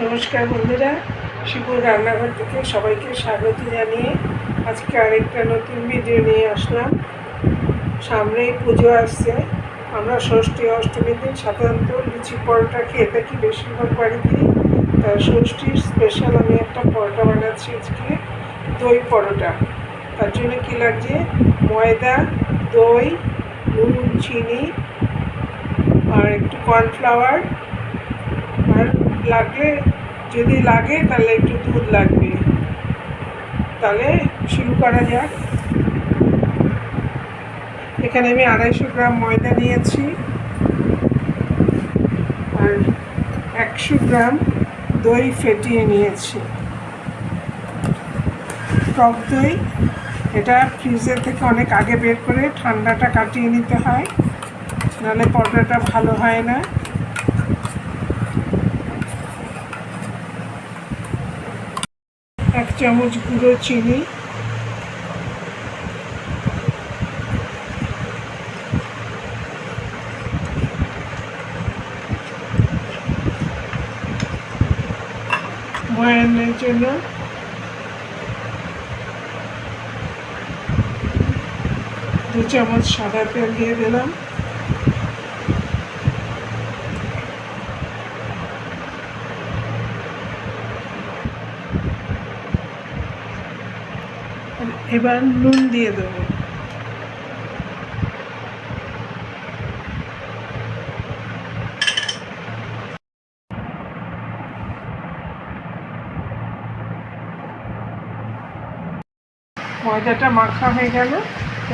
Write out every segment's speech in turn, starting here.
নমস্কার বন্ধুরা, শিবুর রান্নাঘর থেকে সবাইকে স্বাগত জানিয়ে আজকে আরেকটা নতুন ভিডিও নিয়ে আসলাম। সামনেই পুজো আসছে। আমরা ষষ্ঠী অষ্টমীর দিন সাধারণত লুচি পরোটা খেয়ে থাকি বেশিরভাগ বাড়িতেই তা ষষ্ঠীর স্পেশাল আমি একটা পরোটা বানাচ্ছি আজকে, দই পরোটা। তার জন্য কী লাগছে? ময়দা, দই, নুন, চিনি, আর একটু কর্নফ্লাওয়ার আর লাগলে যদি লাগে তাহলে একটু দুধ লাগবে। তাহলে শুরু করা যাক। এখানে আমি আড়াইশো গ্রাম ময়দা নিয়েছি আর একশো গ্রাম দই ফেটিয়ে নিয়েছি। টক দই, এটা ফ্রিজের থেকে অনেক আগে বের করে ঠান্ডাটা কাটিয়ে নিতে হয়, নাহলে পরোটাটা ভালো হয় না এক চামচ গুঁড়ো চিনি। ময়ানের জন্য দু চামচ সাদা তেল দিয়ে দিলাম। এবার নুন দিয়ে দেবো। ময়দাটা মাখা হয়ে গেল।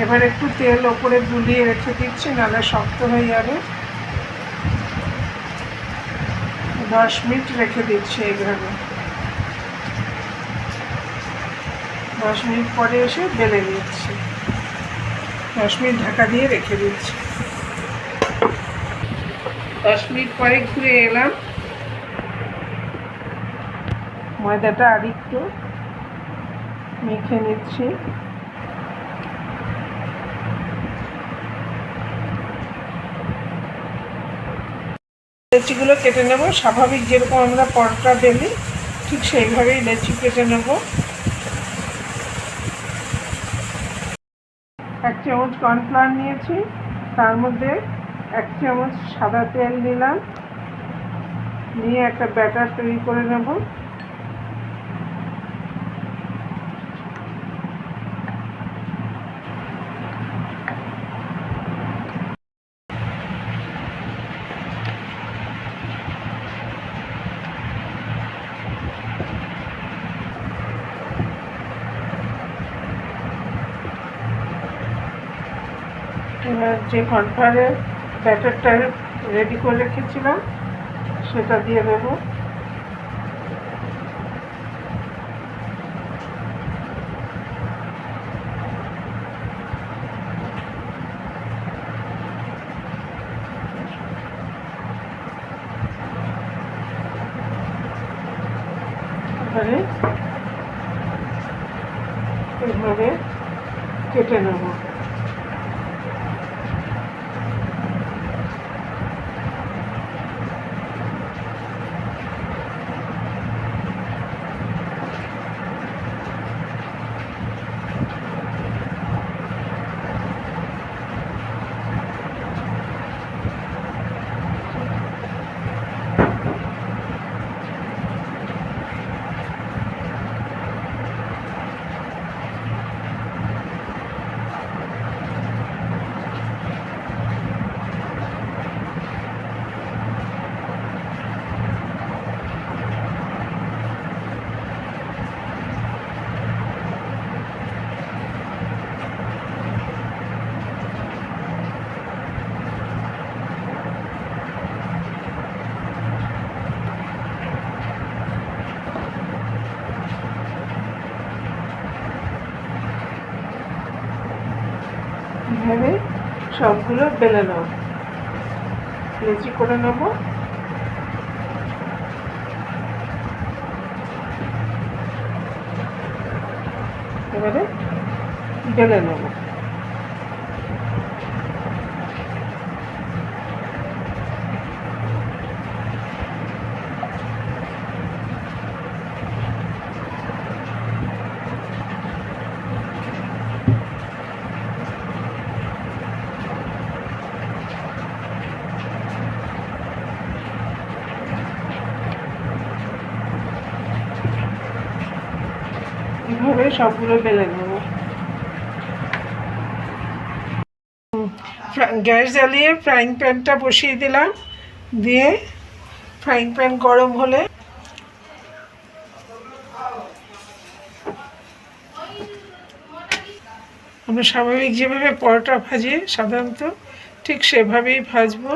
এবার একটু তেল ওপরে বুলিয়ে রেখে দিচ্ছি, নাহলে শক্ত হয়ে যাবে। দশ মিনিট রেখে দিচ্ছি এইভাবে দশ মিনিট পরে এসে বেলে দিচ্ছি দশ মিনিট ঢাকা দিয়ে রেখে দিচ্ছি। দশ মিনিট পরে ঘুরে এলাম। ময়দাটা আর একটু মেখে নিচ্ছি। লেচিগুলো কেটে নেব। স্বাভাবিক যেরকম আমরা পরোটা বেলি, ঠিক সেইভাবেই লেচি কেটে নেব। এক চামচ কর্নফ্লাওয়ার নিয়েছি। তার মধ্যে এক চামচ সাদা তেল দিলাম। নিয়ে একটা ব্যাটার তৈরি করে নেব। যে কর্নফ্লাওয়ারের ব্যাটারটা রেডি করে রেখেছিলাম সেটা দিয়ে দেবো। এইভাবে কেটে নেব। সবগুলো বেলে নেব লেচি করে নেব। এবারে বেলে নেব এইভাবে সবগুলো বেলে নেব গ্যাস জ্বালিয়ে ফ্রাইং প্যানটা বসিয়ে দিলাম। দিয়ে ফ্রাইং প্যান গরম হলে আমরা স্বাভাবিক যেভাবে পরোটা ভাজি, সাধারণত ঠিক সেভাবেই ভাজবো।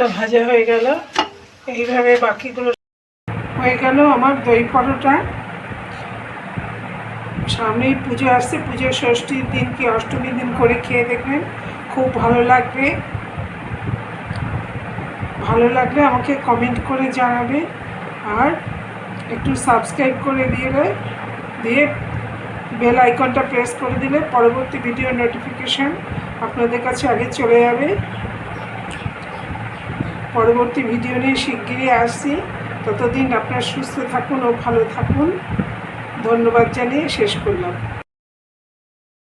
একটা ভাজা হয়ে গেল। এইভাবে বাকিগুলো হয়ে গেল আমার দই পরোটা। সামনেই পুজো আসছে, পুজো ষষ্ঠীর দিন কি অষ্টমীর দিন করে খেয়ে দেখবেন। খুব ভালো লাগবে। ভালো লাগলে আমাকে কমেন্ট করে জানাবে আর একটু সাবস্ক্রাইব করে দিলে দিয়ে। বেল আইকনটা প্রেস করে দিলে পরবর্তী ভিডিও নোটিফিকেশান আপনাদের কাছে আগে চলে যাবে। পরবর্তী ভিডিও নিয়ে শিগগিরই আসছি। ততদিন আপনার সুস্থ থাকুন ও ভালো থাকুন। ধন্যবাদ জানিয়ে শেষ করলাম।